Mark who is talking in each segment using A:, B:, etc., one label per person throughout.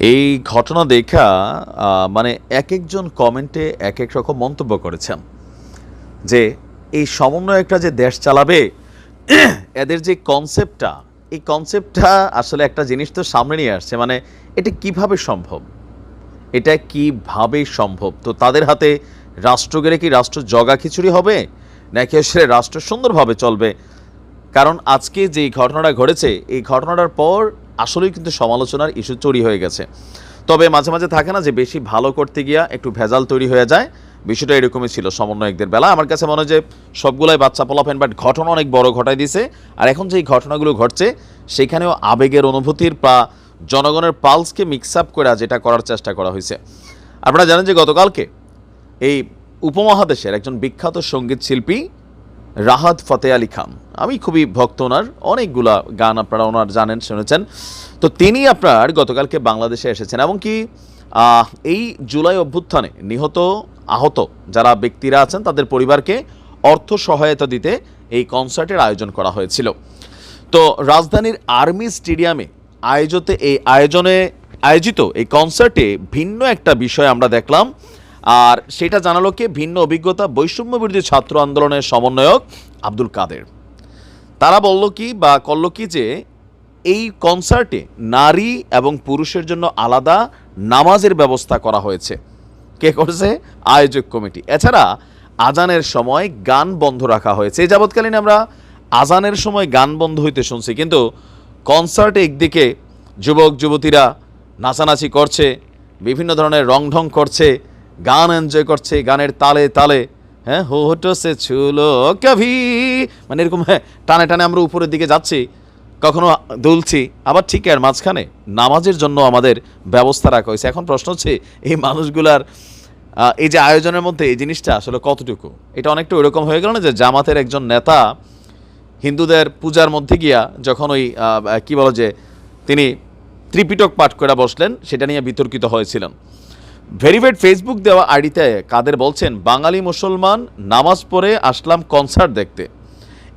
A: এই ঘটনা দেখা মানে এক একজন কমেন্টে এক এক রকম মন্তব্য করেছেন যে, এই সমন্বয় একটা যে দেশ চালাবে, এদের যে কনসেপ্টটা এই কনসেপ্টটা আসলে একটা জিনিস তো সামনে নিয়ে আসছে। মানে এটা কীভাবে সম্ভব? এটা কীভাবে সম্ভব? তো তাদের হাতে রাষ্ট্র গেলে কি রাষ্ট্র জগা খিচুড়ি হবে? নাকি আসলে রাষ্ট্র সুন্দরভাবে চলবে? কারণ আজকে যে ঘটনাটা ঘটেছে, এই ঘটনাটার পর আসলেই কিন্তু সমালোচনার ইস্যু তৈরি হয়ে গেছে। তবে মাঝে মাঝে থাকে না যে বেশি ভালো করতে গিয়া একটু ভেজাল তৈরি হয়ে যায়। বিষয়টা এরকমই ছিল সমন্বয়কদের বেলা। আমার কাছে মনে হয় যে সবগুলাই বাচ্চা পোলাপেন বাট ঘটনা অনেক বড় ঘটাই দিছে আর এখন যে ঘটনাগুলো ঘটছে, সেখানেও আবেগের অনুভূতির বা জনগণের পালসকে মিক্স আপ করে যেটা করার চেষ্টা করা হয়েছে। আপনারা জানেন যে গতকালকে এই উপমহাদেশের একজন বিখ্যাত সংগীত শিল্পী রাহাত ফতে আলী খান। আমি খুবই ভক্ত ওনার অনেকগুলা গান আপনারা ওনার জানেন শুনেছেন। তো তিনি আপনার গতকালকে বাংলাদেশে এসেছেন এবং কি আহ, এই জুলাই অভ্যুত্থানে নিহত আহত যারা ব্যক্তিরা আছেন তাদের পরিবারকে অর্থ সহায়তা দিতে এই কনসার্টের আয়োজন করা হয়েছিল। তো রাজধানীর আর্মি স্টেডিয়ামে আয়োজিত এই আয়োজনে আয়োজিত এই কনসার্টে ভিন্ন একটা বিষয় আমরা দেখলাম। আর সেটা জানালো কে? ভিন্ন অভিজ্ঞতা বৈষম্য বিরোধী ছাত্র আন্দোলনের সমন্বয়ক আব্দুল কাদের। তারা বলল কি বা করল কি যে, এই কনসার্টে নারী এবং পুরুষের জন্য আলাদা নামাজের ব্যবস্থা করা হয়েছে। কে করেছে? আয়োজক কমিটি। এছাড়া আজানের সময় গান বন্ধ রাখা হয়েছে। এই যাবৎকালীন আমরা আজানের সময় গান বন্ধ হইতে শুনছি, কিন্তু কনসার্টে একদিকে যুবক, যুবতীরা নাচানাচি করছে, বিভিন্ন ধরনের রং ঢং করছে গান এনজয় করছে, গানের তালে তালে। হ্যাঁ হোটো সে ছুলো কভি মানে এরকম হ্যাঁ টানে টানে আমরা উপরের দিকে যাচ্ছি, কখনো দুলছি। আবার ঠিক আর মাঝখানে নামাজের জন্য আমাদের ব্যবস্থা রাখা হয়েছে। এখন প্রশ্ন হচ্ছে, এই মানুষগুলার এই যে আয়োজনের মধ্যে এই জিনিসটা আসলে কতটুকু? এটা অনেকটা ওইরকম হয়ে গেল না যে জামাতের একজন নেতা হিন্দুদের পূজার মধ্যে গিয়া যখন ওই কি বলো যে, তিনি ত্রিপিটক পাঠ করে বসলেন, সেটা নিয়ে বিতর্কিত হয়েছিলেন। ভেরিফাইড ফেসবুক দেওয়া আইডিতে কাদের বলছেন, বাঙালি মুসলমান নামাজ পড়ে আসলাম কনসার্ট দেখতে।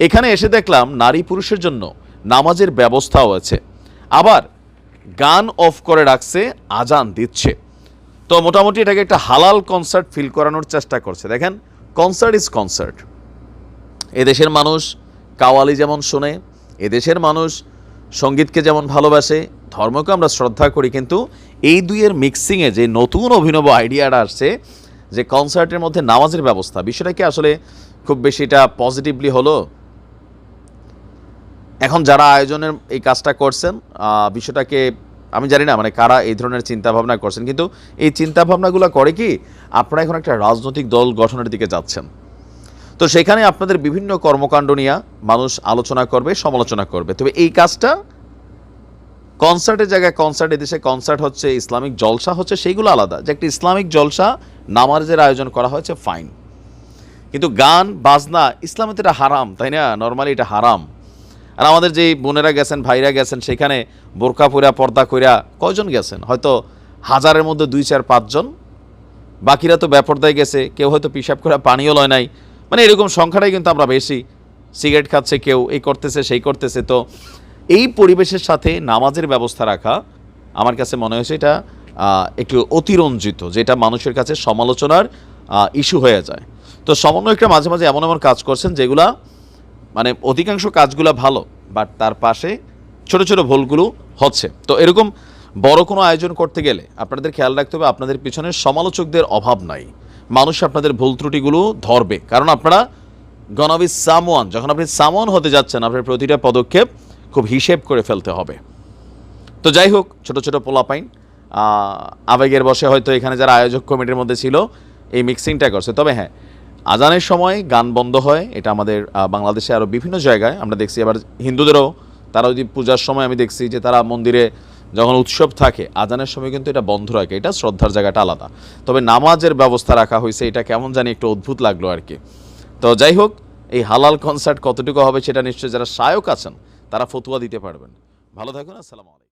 A: এখানে এসে দেখলাম নারী পুরুষের জন্য নামাজের ব্যবস্থাও আছে। আবার গান অফ করে রাখছে, আজান দিচ্ছে। তো মোটামুটি এটাকে একটা হালাল কনসার্ট ফিল করানোর চেষ্টা করছে। দেখেন কনসার্ট ইজ কনসার্ট এদেশের মানুষ কাওয়ালি যেমন শোনে, এদেশের মানুষ সঙ্গীতকে যেমন ভালোবাসে ধর্মকে আমরা শ্রদ্ধা করি, কিন্তু এই দুইয়ের মিক্সিংয়ে যে নতুন অভিনব আইডিয়াটা আসছে, যে কনসার্টের মধ্যে নামাজের ব্যবস্থা, বিষয়টা কি আসলে খুব বেশি এটা পজিটিভলি হলো? এখন যারা আয়োজনের এই কাজটা করছেন বিষয়টাকে আমি জানি না মানে কারা এই ধরনের চিন্তা ভাবনা করছেন, কিন্তু এই চিন্তা ভাবনাগুলো করে কি আপনারা এখন একটা রাজনৈতিক দল গঠনের দিকে যাচ্ছেন। তো সেখানে আপনাদের বিভিন্ন কর্মকাণ্ড নিয়ে মানুষ আলোচনা করবে, সমালোচনা করবে। তবে এই কাজটা কনসার্টের জায়গায় কনসার্ট, এদেশে কনসার্ট হচ্ছে, ইসলামিক জলসা হচ্ছে, সেইগুলো আলাদা। যে একটা ইসলামিক জলসা নামাজের আয়োজন করা হয়েছে ফাইন কিন্তু গান, বাজনা, ইসলামে তো এটা হারাম, তাই না? নর্মালি এটা হারাম। আর আমাদের যেই বোনেরা গেছেন, ভাইরা গেছেন, সেখানে বোরকা পরা পর্দা কইরা কয়জন গেছেন? হয়তো হাজারের মধ্যে দুই, চার, পাঁচজন। বাকিরা তো ব্যাপরদায় গেছে, কেউ হয়তো পিসাব করে পানিও লয় নাই। মানে এরকম সংখ্যাটাই কিন্তু আমরা বেশি। সিগারেট খাচ্ছে কেউ, এই করতেছে, সেই করতেছে। তো এই পরিবেশের সাথে নামাজের ব্যবস্থা রাখা আমার কাছে মনে হয়েছে এটা একটু অতিরঞ্জিত, যেটা মানুষের কাছে সমালোচনার ইস্যু হয়ে যায়। তো সমন্বয়করা মাঝে মাঝে এমন এমন কাজ করছেন যেগুলা মানে অধিকাংশ কাজগুলো ভালো বাট তার পাশে ছোট ছোট ভুলগুলো হচ্ছে। তো এরকম বড় কোনো আয়োজন করতে গেলে আপনাদের খেয়াল রাখতে হবে, আপনাদের পিছনে সমালোচকদের অভাব নাই। মানুষ আপনাদের ভুল ত্রুটিগুলো ধরবে। কারণ আপনারা গণবি সামওয়ান যখন আপনি সামওয়ান হতে যাচ্ছেন, আপনার প্রতিটা পদক্ষেপ খুব হিসেব করে ফেলতে হবে। তো যাই হোক, ছোট ছোট পোলাপাইন আবেগের বসে হয়তো এখানে যারা আয়োজক কমিটির মধ্যে ছিল, এই মিক্সিংটা করছে। তবে হ্যাঁ আজানের সময় গান বন্ধ হয়, এটা আমাদের বাংলাদেশে আরও বিভিন্ন জায়গায় আমরা দেখছি। আবার হিন্দুদেরও তারা যদি পূজার সময় আমি দেখছি যে তারা মন্দিরে যখন উৎসব থাকে, আজানের সময় কিন্তু এটা বন্ধ রাখে। এটা শ্রদ্ধার জায়গাটা আলাদা। তবে নামাজের ব্যবস্থা রাখা হয়েছে, এটা কেমন জানি একটু অদ্ভুত লাগল আর কি। তো যাই হোক, এই হালাল কনসার্ট কতটুকু হবে সেটা নিশ্চয়ই যারা শায়ক আছেন তারা ফতুয়া দিতে পারবেন। ভালো থাকুন আসসালামু আলাইকুম।